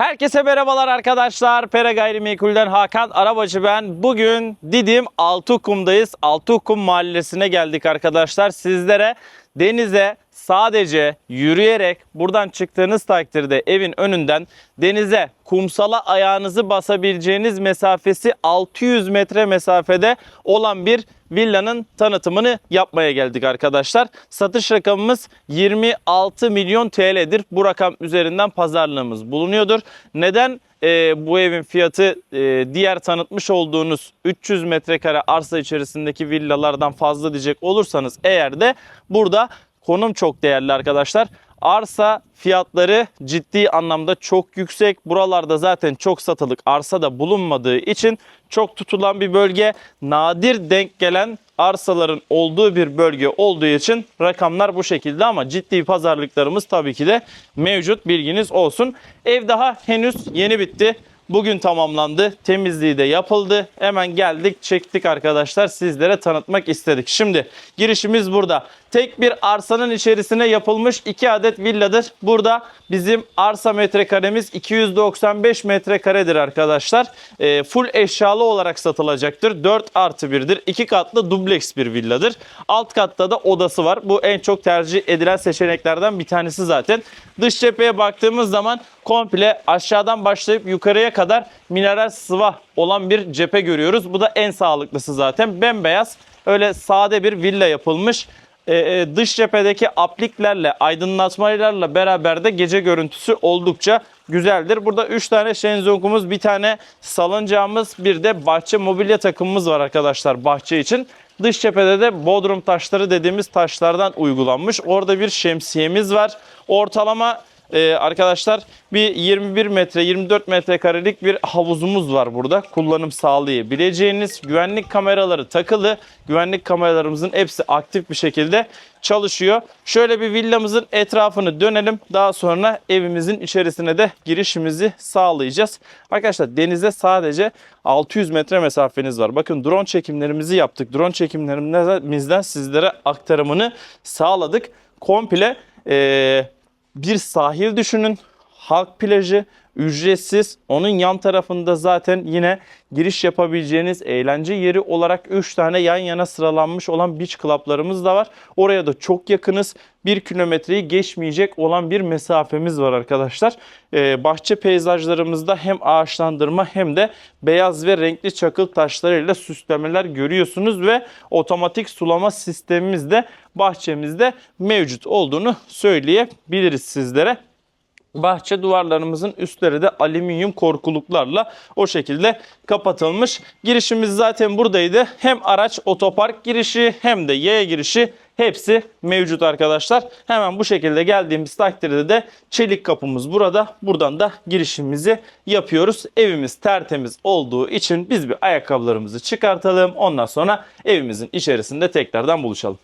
Herkese merhabalar arkadaşlar. Pere Gayrimenkul'den Hakan Arabacı ben. Bugün Didim Altıkum'dayız. Altıkum mahallesine geldik arkadaşlar. Sizlere denize sadece yürüyerek buradan çıktığınız takdirde evin önünden denize, kumsala ayağınızı basabileceğiniz mesafesi 600 metre mesafede olan bir villanın tanıtımını yapmaya geldik arkadaşlar. Satış rakamımız 26 milyon TL'dir. Bu rakam üzerinden pazarlığımız bulunuyordur. Neden e, bu evin fiyatı e, diğer tanıtmış olduğunuz 300 metrekare arsa içerisindeki villalardan fazla diyecek olursanız eğer de burada konum çok değerli arkadaşlar. Arsa fiyatları ciddi anlamda çok yüksek. Buralarda zaten çok satılık arsa da bulunmadığı için çok tutulan bir bölge. Nadir denk gelen arsaların olduğu bir bölge olduğu için rakamlar bu şekilde ama ciddi pazarlıklarımız tabii ki de mevcut bilginiz olsun. Ev daha henüz yeni bitti. Bugün tamamlandı. Temizliği de yapıldı. Hemen geldik çektik arkadaşlar. Sizlere tanıtmak istedik. Şimdi girişimiz burada. Tek bir arsanın içerisine yapılmış 2 adet villadır. Burada bizim arsa metrekaremiz 295 metrekaredir arkadaşlar. E, full eşyalı olarak satılacaktır. 4 artı 1'dir. 2 katlı dubleks bir villadır. Alt katta da odası var. Bu en çok tercih edilen seçeneklerden bir tanesi zaten. Dış cepheye baktığımız zaman komple aşağıdan başlayıp yukarıya kadar mineral sıva olan bir cephe görüyoruz. Bu da en sağlıklısı zaten. Bembeyaz öyle sade bir villa yapılmış. Ee, e, dış cephedeki apliklerle, aydınlatmalarla beraber de gece görüntüsü oldukça güzeldir. Burada 3 tane şenzongumuz, bir tane salıncağımız, bir de bahçe mobilya takımımız var arkadaşlar bahçe için. Dış cephede de bodrum taşları dediğimiz taşlardan uygulanmış. Orada bir şemsiyemiz var. Ortalama ee, arkadaşlar bir 21 metre 24 metrekarelik bir havuzumuz var burada. Kullanım sağlayabileceğiniz güvenlik kameraları takılı. Güvenlik kameralarımızın hepsi aktif bir şekilde çalışıyor. Şöyle bir villamızın etrafını dönelim. Daha sonra evimizin içerisine de girişimizi sağlayacağız. Arkadaşlar denize sadece 600 metre mesafeniz var. Bakın drone çekimlerimizi yaptık. Drone çekimlerimizden sizlere aktarımını sağladık. Komple eee bir sahil düşünün. Halk plajı ücretsiz. Onun yan tarafında zaten yine giriş yapabileceğiniz eğlence yeri olarak 3 tane yan yana sıralanmış olan beach club'larımız da var. Oraya da çok yakınız. 1 kilometreyi geçmeyecek olan bir mesafemiz var arkadaşlar. Ee, bahçe peyzajlarımızda hem ağaçlandırma hem de beyaz ve renkli çakıl taşlarıyla süslemeler görüyorsunuz ve otomatik sulama sistemimiz de bahçemizde mevcut olduğunu söyleyebiliriz sizlere bahçe duvarlarımızın üstleri de alüminyum korkuluklarla o şekilde kapatılmış. Girişimiz zaten buradaydı. Hem araç otopark girişi hem de yaya girişi hepsi mevcut arkadaşlar. Hemen bu şekilde geldiğimiz takdirde de çelik kapımız burada. Buradan da girişimizi yapıyoruz. Evimiz tertemiz olduğu için biz bir ayakkabılarımızı çıkartalım. Ondan sonra evimizin içerisinde tekrardan buluşalım.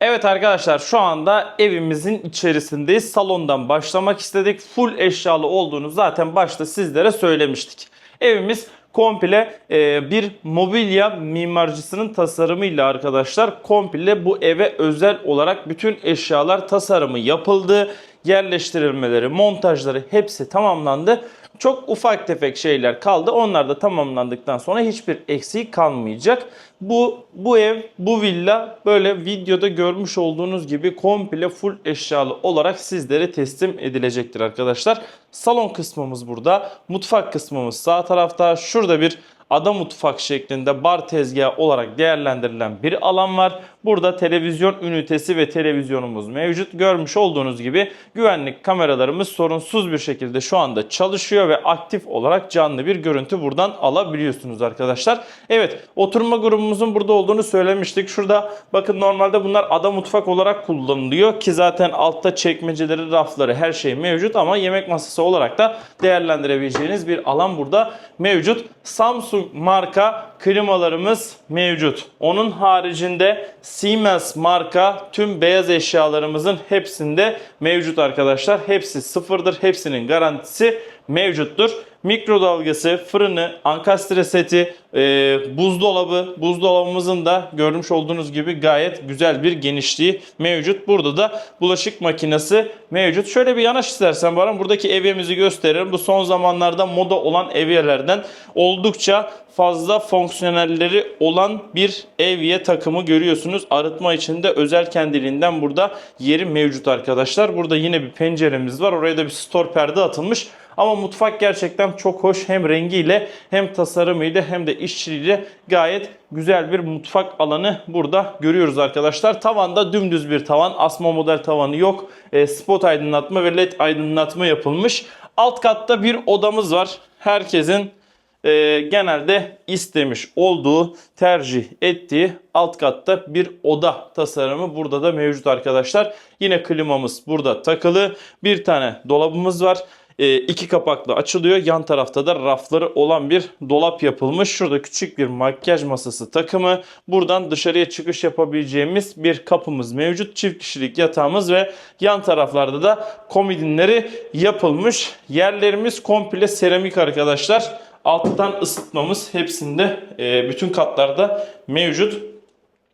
Evet arkadaşlar şu anda evimizin içerisindeyiz. Salondan başlamak istedik. Full eşyalı olduğunu zaten başta sizlere söylemiştik. Evimiz komple e, bir mobilya mimarcısının tasarımıyla arkadaşlar komple bu eve özel olarak bütün eşyalar tasarımı yapıldı. Yerleştirilmeleri, montajları hepsi tamamlandı. Çok ufak tefek şeyler kaldı. Onlar da tamamlandıktan sonra hiçbir eksiği kalmayacak. Bu bu ev, bu villa böyle videoda görmüş olduğunuz gibi komple full eşyalı olarak sizlere teslim edilecektir arkadaşlar. Salon kısmımız burada. Mutfak kısmımız sağ tarafta. Şurada bir ada mutfak şeklinde bar tezgahı olarak değerlendirilen bir alan var. Burada televizyon ünitesi ve televizyonumuz mevcut. Görmüş olduğunuz gibi güvenlik kameralarımız sorunsuz bir şekilde şu anda çalışıyor ve aktif olarak canlı bir görüntü buradan alabiliyorsunuz arkadaşlar. Evet oturma grubumuzun burada olduğunu söylemiştik. Şurada bakın normalde bunlar ada mutfak olarak kullanılıyor ki zaten altta çekmeceleri, rafları her şey mevcut ama yemek masası olarak da değerlendirebileceğiniz bir alan burada mevcut. Samsung marka klimalarımız mevcut. Onun haricinde Siemens marka tüm beyaz eşyalarımızın hepsinde mevcut arkadaşlar. Hepsi sıfırdır. Hepsinin garantisi mevcuttur. Mikrodalgası, fırını, ankastre seti, e, buzdolabı, buzdolabımızın da görmüş olduğunuz gibi gayet güzel bir genişliği mevcut. Burada da bulaşık makinesi mevcut. Şöyle bir yanaş istersen Baran buradaki evyemizi gösteririm. Bu son zamanlarda moda olan evyelerden oldukça fazla fonksiyonelleri olan bir evye takımı görüyorsunuz. Arıtma için de özel kendiliğinden burada yeri mevcut arkadaşlar. Burada yine bir penceremiz var. Oraya da bir store perde atılmış. Ama mutfak gerçekten çok hoş. Hem rengiyle hem tasarımıyla hem de işçiliğiyle gayet güzel bir mutfak alanı burada görüyoruz arkadaşlar. Tavanda dümdüz bir tavan. Asma model tavanı yok. E, spot aydınlatma ve led aydınlatma yapılmış. Alt katta bir odamız var. Herkesin e, genelde istemiş olduğu, tercih ettiği alt katta bir oda tasarımı burada da mevcut arkadaşlar. Yine klimamız burada takılı. Bir tane dolabımız var. E, iki kapaklı açılıyor. Yan tarafta da rafları olan bir dolap yapılmış. Şurada küçük bir makyaj masası takımı. Buradan dışarıya çıkış yapabileceğimiz bir kapımız mevcut. Çift kişilik yatağımız ve yan taraflarda da komodinleri yapılmış. Yerlerimiz komple seramik arkadaşlar. Alttan ısıtmamız hepsinde e, bütün katlarda mevcut.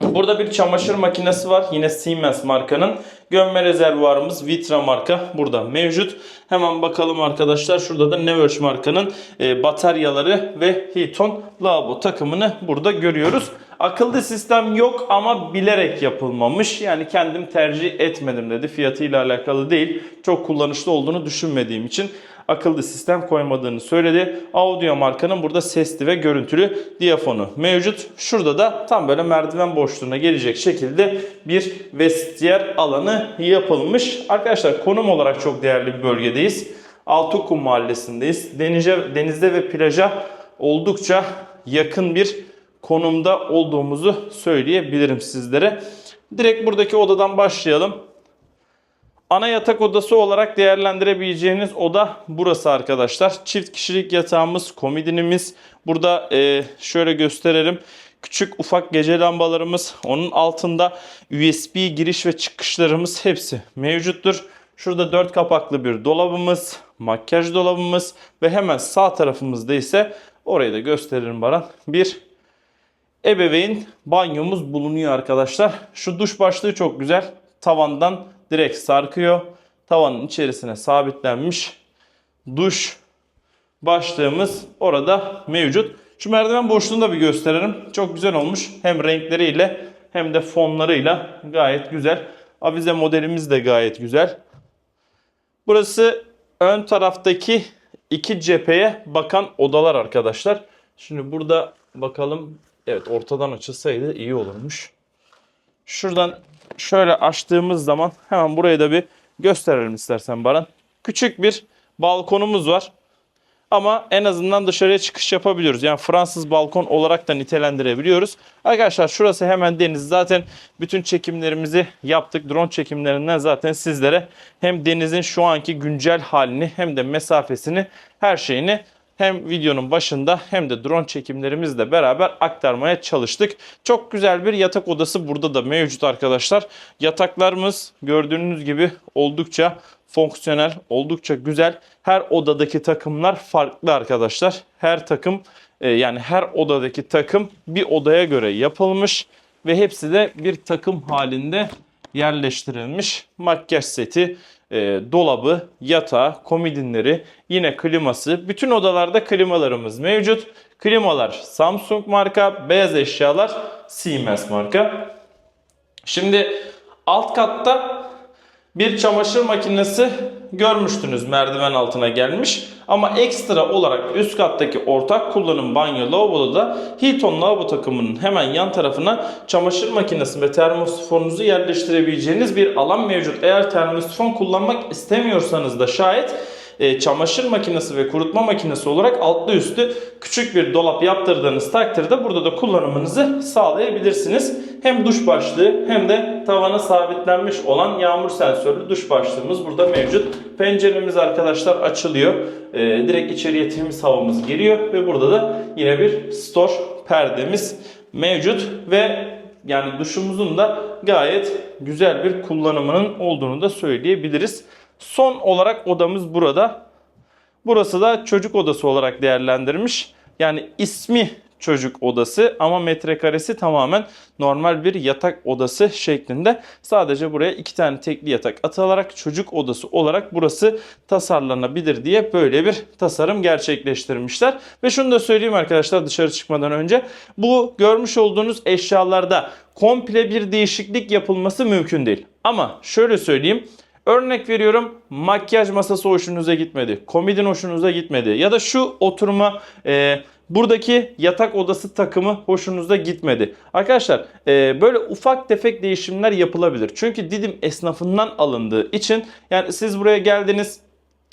Burada bir çamaşır makinesi var. Yine Siemens markanın. Gömme rezervuarımız Vitra marka burada mevcut. Hemen bakalım arkadaşlar. Şurada da Neverch markanın e, bataryaları ve Hilton lavabo takımını burada görüyoruz. Akıllı sistem yok ama bilerek yapılmamış. Yani kendim tercih etmedim dedi. Fiyatıyla alakalı değil. Çok kullanışlı olduğunu düşünmediğim için akıllı sistem koymadığını söyledi. Audio markanın burada sesli ve görüntülü diyafonu mevcut. Şurada da tam böyle merdiven boşluğuna gelecek şekilde bir vestiyer alanı yapılmış. Arkadaşlar konum olarak çok değerli bir bölgedeyiz. Altıkum mahallesindeyiz. Denize, denizde ve plaja oldukça yakın bir konumda olduğumuzu söyleyebilirim sizlere. Direkt buradaki odadan başlayalım. Ana yatak odası olarak değerlendirebileceğiniz oda burası arkadaşlar. Çift kişilik yatağımız, komodinimiz. Burada e, şöyle gösterelim. Küçük ufak gece lambalarımız. Onun altında USB giriş ve çıkışlarımız hepsi mevcuttur. Şurada dört kapaklı bir dolabımız, makyaj dolabımız ve hemen sağ tarafımızda ise orayı da gösteririm Baran. Bir ebeveyn banyomuz bulunuyor arkadaşlar. Şu duş başlığı çok güzel. Tavandan direkt sarkıyor. Tavanın içerisine sabitlenmiş duş başlığımız orada mevcut. Şu merdiven boşluğunu da bir gösterelim. Çok güzel olmuş. Hem renkleriyle hem de fonlarıyla gayet güzel. Avize modelimiz de gayet güzel. Burası ön taraftaki iki cepheye bakan odalar arkadaşlar. Şimdi burada bakalım. Evet ortadan açılsaydı iyi olurmuş. Şuradan şöyle açtığımız zaman hemen burayı da bir gösterelim istersen Baran. Küçük bir balkonumuz var. Ama en azından dışarıya çıkış yapabiliyoruz. Yani Fransız balkon olarak da nitelendirebiliyoruz. Arkadaşlar şurası hemen deniz. Zaten bütün çekimlerimizi yaptık. Drone çekimlerinden zaten sizlere hem denizin şu anki güncel halini hem de mesafesini her şeyini hem videonun başında hem de drone çekimlerimizle beraber aktarmaya çalıştık. Çok güzel bir yatak odası burada da mevcut arkadaşlar. Yataklarımız gördüğünüz gibi oldukça fonksiyonel, oldukça güzel. Her odadaki takımlar farklı arkadaşlar. Her takım e, yani her odadaki takım bir odaya göre yapılmış ve hepsi de bir takım halinde yerleştirilmiş. Makyaj seti, e, dolabı, yatağı, komodinleri, yine kliması. Bütün odalarda klimalarımız mevcut. Klimalar Samsung marka, beyaz eşyalar Siemens marka. Şimdi alt katta bir çamaşır makinesi görmüştünüz merdiven altına gelmiş. Ama ekstra olarak üst kattaki ortak kullanım banyo lavaboda da Hilton lavabo takımının hemen yan tarafına çamaşır makinesi ve termosifonunuzu yerleştirebileceğiniz bir alan mevcut. Eğer termosifon kullanmak istemiyorsanız da şayet e, çamaşır makinesi ve kurutma makinesi olarak altlı üstü küçük bir dolap yaptırdığınız takdirde burada da kullanımınızı sağlayabilirsiniz. Hem duş başlığı hem de tavana sabitlenmiş olan yağmur sensörlü duş başlığımız burada mevcut. Penceremiz arkadaşlar açılıyor. E, direkt içeriye temiz havamız giriyor ve burada da yine bir store perdemiz mevcut ve yani duşumuzun da gayet güzel bir kullanımının olduğunu da söyleyebiliriz. Son olarak odamız burada. Burası da çocuk odası olarak değerlendirmiş. Yani ismi çocuk odası ama metrekaresi tamamen normal bir yatak odası şeklinde. Sadece buraya iki tane tekli yatak atılarak çocuk odası olarak burası tasarlanabilir diye böyle bir tasarım gerçekleştirmişler. Ve şunu da söyleyeyim arkadaşlar dışarı çıkmadan önce. Bu görmüş olduğunuz eşyalarda komple bir değişiklik yapılması mümkün değil. Ama şöyle söyleyeyim. Örnek veriyorum makyaj masası hoşunuza gitmedi. Komodin hoşunuza gitmedi. Ya da şu oturma e, buradaki yatak odası takımı hoşunuza gitmedi. Arkadaşlar e, böyle ufak tefek değişimler yapılabilir. Çünkü Didim esnafından alındığı için yani siz buraya geldiniz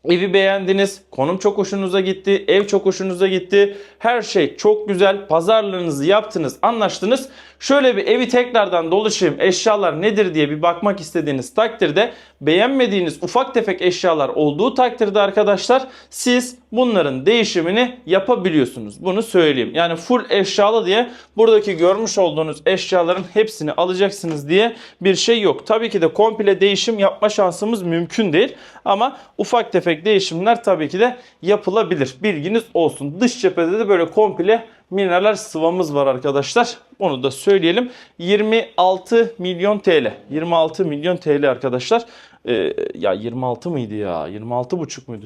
Evi beğendiniz, konum çok hoşunuza gitti, ev çok hoşunuza gitti. Her şey çok güzel. Pazarlığınızı yaptınız, anlaştınız. Şöyle bir evi tekrardan dolaşayım, eşyalar nedir diye bir bakmak istediğiniz takdirde beğenmediğiniz ufak tefek eşyalar olduğu takdirde arkadaşlar siz bunların değişimini yapabiliyorsunuz. Bunu söyleyeyim. Yani full eşyalı diye buradaki görmüş olduğunuz eşyaların hepsini alacaksınız diye bir şey yok. Tabii ki de komple değişim yapma şansımız mümkün değil. Ama ufak tefek değişimler tabii ki de yapılabilir. Bilginiz olsun. Dış cephede de böyle komple mineral sıvamız var arkadaşlar. Onu da söyleyelim. 26 milyon TL. 26 milyon TL arkadaşlar. Ee, ya 26 mıydı ya? 26 buçuk muydu?